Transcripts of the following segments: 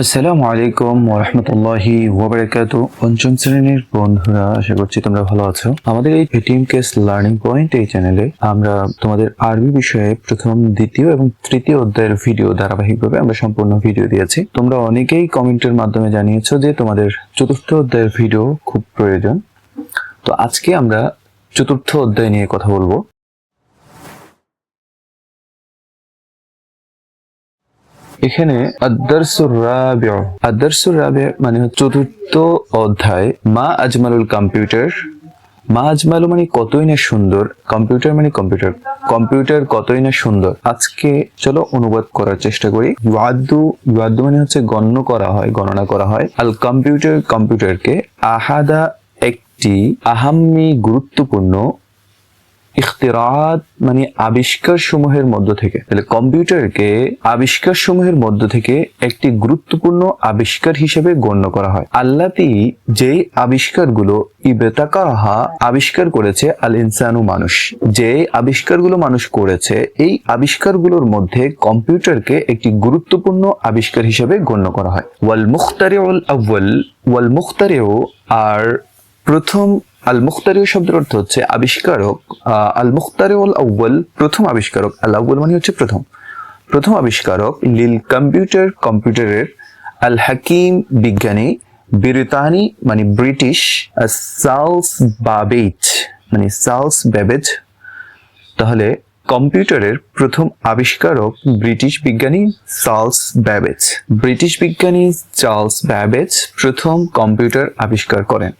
আসসালামু আলাইকুম ওরহমতুল্লাহি ওবরাকাতু। পঞ্চম শ্রেণির বন্ধুরা, আশা করছি তোমরা ভালো আছো। আমাদের এই এটিএম কেস লার্নিং পয়েন্ট এই চ্যানেলে আমরা তোমাদের আরবি বিষয়ে প্রথম, দ্বিতীয় এবং তৃতীয় অধ্যায়ের ভিডিও ধারাবাহিকভাবে আমরা সম্পূর্ণ ভিডিও দিয়েছি। তোমরা অনেকেই কমেন্টের মাধ্যমে জানিয়েছো যে তোমাদের চতুর্থ অধ্যায়ের ভিডিও খুব প্রয়োজন। তো আজকে আমরা চতুর্থ অধ্যায় নিয়ে কথা বলব। এখানে আদারসুর রাবিউ। আদারসুর রাবিউ মানে চতুর্থ অধ্যায়, মা আজমালুল কম্পিউটার। মা আজমালু মানে কতই না সুন্দর, কম্পিউটার মানে কম্পিউটার। কম্পিউটার কতই না সুন্দর। আজকে চলো অনুবাদ করার চেষ্টা করি। ইউআদ্দু ইউআদ্দু মানে হচ্ছে গণ্য করা হয়, গণনা করা হয়। আল কম্পিউটার কম্পিউটারকে আহাদা একটি আহাম্মি গুরুত্বপূর্ণ ইখতিরাত মানে আবিষ্কার সমূহের মধ্য থেকে। তাহলে কম্পিউটারকে আবিষ্কার সমূহের মধ্য থেকে একটি গুরুত্বপূর্ণ আবিষ্কার হিসেবে গণ্য করা হয়। আল্লাতি যেই আবিষ্কারগুলো ইবেতাকাহা আবিষ্কার করেছে আল ইনসানু মানুষ। যে আবিষ্কারগুলো মানুষ করেছে, এই আবিষ্কারগুলোর মধ্যে কম্পিউটারকে একটি গুরুত্বপূর্ণ আবিষ্কার হিসেবে গণ্য করা হয়। ওয়াল মুখতারে আউ্বাল ওয়াল মুখতারেও আর প্রথম আল মুখতারিউ শব্দের অর্থ হচ্ছে আবিষ্কারক। আল মুখতারিউল আউ্বাল প্রথম আবিষ্কারক। আল আউ্বাল মানে হচ্ছে প্রথম। প্রথম আবিষ্কারক লিল কম্পিউটার কম্পিউটারের আল হাকিম বিজ্ঞানী ব্রিতানি মানে ব্রিটিশ সালস বাবেজ মানে সালস ব্যাবেজ তাহলে কম্পিউটারের প্রথম আবিষ্কারক ব্রিটিশ বিজ্ঞানী চার্লস ব্যাবেজ ব্রিটিশ বিজ্ঞানী চার্লস ব্যাবেজ প্রথম কম্পিউটার আবিষ্কার করেন।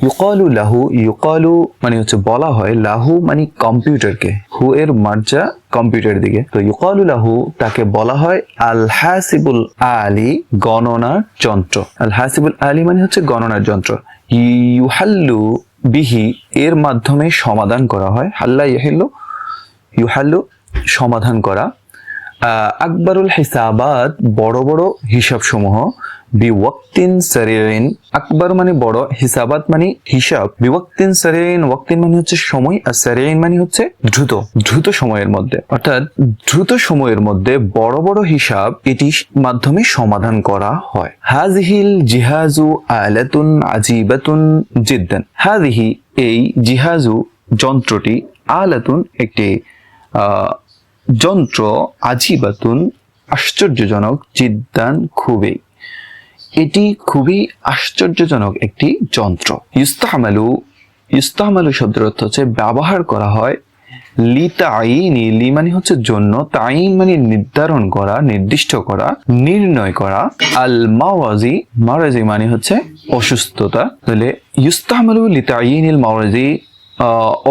ইউকালু লাহু, ইউকালু মানে হচ্ছে বলা হয় লাহু মানে কম্পিউটারকে, হু এর মার্জা কম্পিউটার দিকে। তো ইউকালু লাহু তাকে বলা হয় আল হাসিবুল আলী গণনার যন্ত্র। আল হাসিবুল আলী মানে হচ্ছে গণনার যন্ত্র। ইউহাল্লু বিহি এর মাধ্যমে সমাধান করা হয়। হাল্লা ইহাল্লু ইউহাল্লু সমাধান করা আকবরুল হিসাবাত বড় বড় হিসাব সমূহ বিওয়াক্তিন সারিন আকবর মানে বড় হিসাবাত মানে হিসাব। বিওয়াক্তিন সারিন ওয়াক্তিন মানে হচ্ছে সময় আর সারিন মানে হচ্ছে দ্রুত দ্রুত সময়ের মধ্যে। অর্থাৎ দ্রুত সময়ের মধ্যে বড় বড় হিসাব এটির মাধ্যমে সমাধান করা হয়। হাজহিল জিহাজু আলাতুন আজিবাতুন জিদ্দান। হাজহি এই জিহাজু যন্ত্রটি আলাতুন একটি আহ, যন্ত্র আজিবাতুন আশ্চর্যজনক জিদ্দান খুবই। এটি খুবই আশ্চর্যজনক একটি যন্ত্র। ইস্তাহমালু ইস্তাহমালু শব্দের অর্থ হচ্ছে ব্যবহার করা হয় লি লি মানে হচ্ছে জন্য তাইন মানে নির্ধারণ করা, নির্দিষ্ট করা, নির্ণয় করা। আল মাওয়াজি মাওয়াজি মানে হচ্ছে অসুস্থতা। তাহলে ইস্তাহমালু লি তাইনিল মাওয়াজি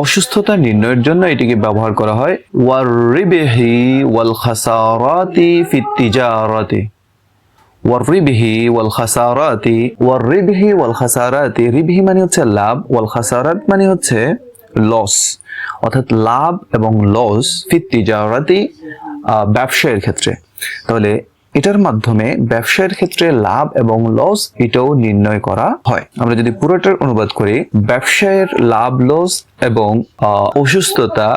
অসুস্থতা নির্ণয়ের জন্য এটিকে ব্যবহার করা হয় ওয়ার রিবেহি ওয়াল খাসারাতি ফিত তিজারাতি। ওয়ারিবিহি ওয়াল খাসারাতি ওয়ারিবিহি ওয়াল খাসারাতি, রিবিহি মানে হচ্ছে লাভ, ওয়াল খাসারাত মানে হচ্ছে লস অর্থাৎ লাভ এবং লস ফিত তিজারাতি ব্যবসায়ের ক্ষেত্রে। তাহলে এটার মাধ্যমে ব্যবসায়ের ক্ষেত্রে লাভ এবং লস এটাও নির্ণয় করা হয়। আমরা যদি পুরোটার অনুবাদ করি, ব্যবসায়ের লাভ লস এবং অসুস্থতা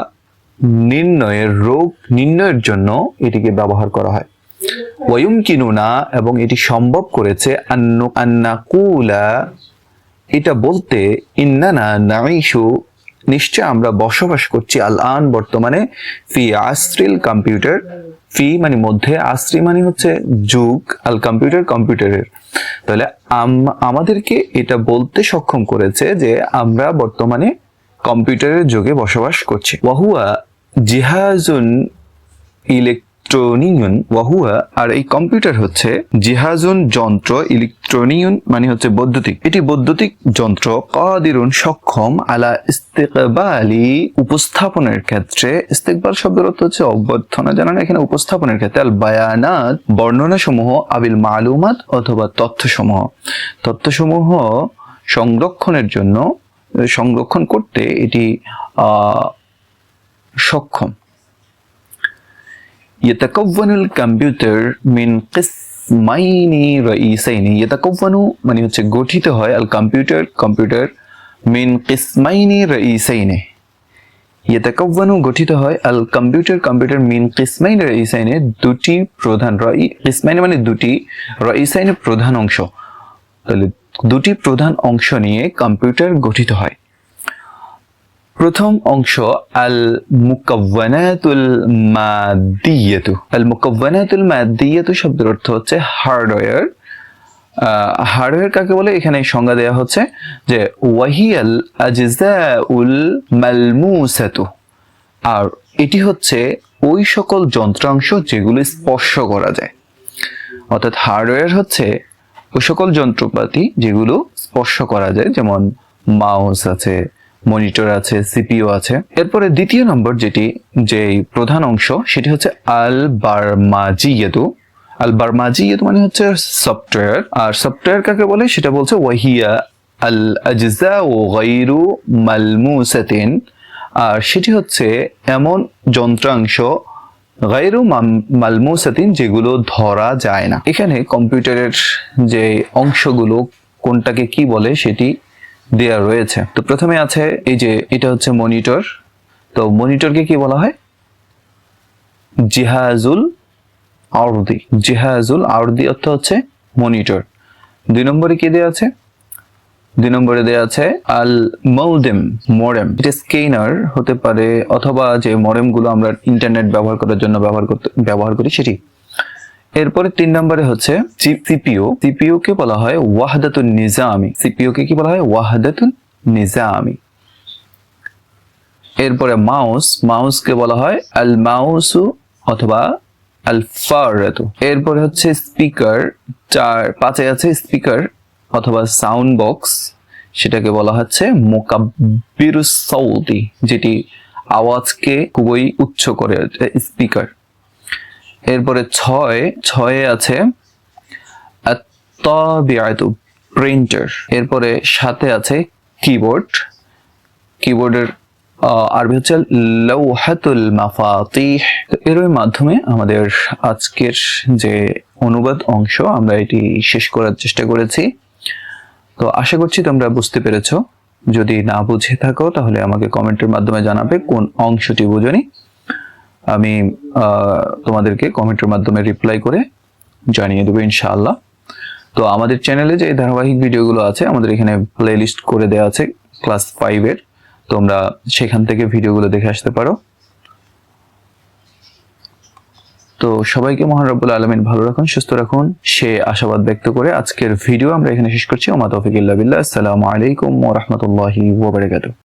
নির্ণয়ের রোগ নির্ণয়ের জন্য এটিকে ব্যবহার করা হয়। ওয়ুমকিনুনা এবং এটি সম্ভব করেছে আন্নু, আন্নাকুলা, এটা বলতে, ইন্নানা নাইশু নিশ্চয় আমরা বসবাস করছি আল আন বর্তমানে ফি আশ্রিল কম্পিউটার। ফি মানে মধ্যে আস্ত্রি মানে হচ্ছে যুগ, আল কম্পিউটার কম্পিউটারের। তাহলে আম- আমাদেরকে এটা বলতে সক্ষম করেছে যে আমরা বর্তমানে কম্পিউটারের যুগে বসবাস করছি। ওয়াহুয়া জিহাজুন ইলেকট্রনিয়ন ওয়াহুয়া, আর এই কম্পিউটার হচ্ছে জিহাজুন যন্ত্র ইলেকট্রনিয়ন মানে হচ্ছে বৈদ্যুতিক। এটি বৈদ্যুতিক যন্ত্র, কাদিরুন সক্ষম আলা ইস্তেকবালি উপস্থাপনের ক্ষেত্রে। ইস্তেকবাল শব্দের অর্থ হচ্ছে অভ্যর্থনা জানানো, এখানে উপস্থাপনের ক্ষেত্রে আল বায়ানাত বর্ণনা সমূহ আবিল মালুমাত অথবা তথ্যসমূহ। তথ্যসমূহ সংরক্ষণের জন্য, সংরক্ষণ করতে এটি সক্ষম। ইয়েতাকৌবনুল কম্পিউটার মিন কিসমাইনি রইসাইনি ইয়েতাকৌবনু মানে হচ্ছে গঠিত হয় আল কম্পিউটার কম্পিউটার মিন কিসমাইনি রইসাইনে ইয়েতাকৌবনু গঠিত হয় আল কম্পিউটার কম্পিউটার মিন কিসমাইন রইসাইনে দুটি প্রধান রই কিসমাইনে মানে দুটি রইসাইনে প্রধান অংশ। তাহলে দুটি প্রধান অংশ নিয়ে কম্পিউটার গঠিত হয়। প্রথম অংশ আল মুকাওয়ানাতুল মাদিয়াতু। আল মুকাওয়ানাতুল মাদিয়াতু শব্দের অর্থ হচ্ছে হার্ডওয়্যার হার্ডওয়্যার কাকে বলে? এখানে সংজ্ঞা দেওয়া হচ্ছে যে ওয়াহিয়াল আজজাউল মালমুসাতু। আর এটি হচ্ছে ওই সকল যন্ত্রাংশ যেগুলো স্পর্শ করা যায়। অর্থাৎ হার্ডওয়্যার হচ্ছে ওই সকল যন্ত্রপাতি যেগুলো স্পর্শ করা যায়, যেমন মাউস আছে মনিটর আছে সিপিও আছে। এরপরে দ্বিতীয় নম্বর যেটি যে প্রধান অংশ, সেটি হচ্ছে আল বারমাজিয়াতু আল বারমাজিয়াতু মানে হচ্ছে সফটওয়্যার। আর সফটওয়্যার কাকে বলে? সেটা বলছে, ওয়াহিয়া আল আজজা ও গাইরু মালমুসাতিন। আর সেটি হচ্ছে এমন যন্ত্রাংশ, গাইরু মালমুসাতিন, যেগুলো ধরা যায় না। এখানে কম্পিউটারের যে অংশগুলো, কোনটাকে কি বলে, সেটি দেয়া রয়েছে। তো প্রথমে আছে এই যে এটা হচ্ছে মনিটর। তো মনিটরকে কি বলা হয়? জিহাজুল আউরদি জিহাজুল আউরদি অর্থ হচ্ছে মনিটর। দুই নম্বরে কি দেওয়া আছে? দুই নম্বরে দেওয়া আছে আল মৌদেম, মরেম। এটা স্কেনার হতে পারে অথবা যে মরেমগুলো আমরা ইন্টারনেট ব্যবহার করার জন্য ব্যবহার করতে ব্যবহার করি সেটি। এরপরে তিন নম্বরে হচ্ছে সিপিইউ সিপিইউ। কে বলা হয় ওয়াহদাতুন নিজামি। সিপিইউ কে কি বলা হয়? ওয়াহদাতুন নিজামি। এরপরে মাউস মাউস কে বলা হয় আল মাউসু অথবা আল ফারাতু এরপরে হচ্ছে স্পিকার, চার, পাঁচে আছে স্পিকার অথবা সাউন্ড বক্স। সেটাকে বলা হচ্ছে মোকাব্বিরুস সৌতি যেটি আওয়াজকে খুবই উচ্চ করে স্পিকার। এরপরে ছয়, ছয়ে আছে প্রিন্টার এরপরে সাথে আছে কিবোর্ড কিবোর্ডের আরবি হচ্ছে লৌহাতুল মাফাতিহ। তো এর মাধ্যমে আমাদের আজকের যে অনুবাদ অংশ, আমরা এটি শেষ করার চেষ্টা করেছি। তো আশা করছি তোমরা বুঝতে পেরেছ। যদি না বুঝে থাকো, তাহলে আমাকে কমেন্টের মাধ্যমে জানাবে কোন অংশটি বুঝনি। আমি তোমাদেরকে কমেন্টের মাধ্যমে রিপ্লাই করে জানিয়ে দেবো ইনশাআল্লাহ। তো আমাদের চ্যানেলে যে ধারাবাহিক ভিডিওগুলো আছে, আমাদের এখানে প্লে লিস্ট করে দেওয়া আছে ক্লাস ফাইভের তোমরা সেখান থেকে ভিডিওগুলো দেখে আসতে পারো। তো সবাইকে মহান রব্বুল আলমিন ভালো রাখুন, সুস্থ রাখুন। সে আশাবাদ ব্যক্ত করে আজকের ভিডিও আমরা এখানে শেষ করছি। ওমা তৌফিক ইল্লা বিল্লাহ। আসসালামু আলাইকুম ওয়া রাহমাতুল্লাহি ওয়া বারাকাতুহু।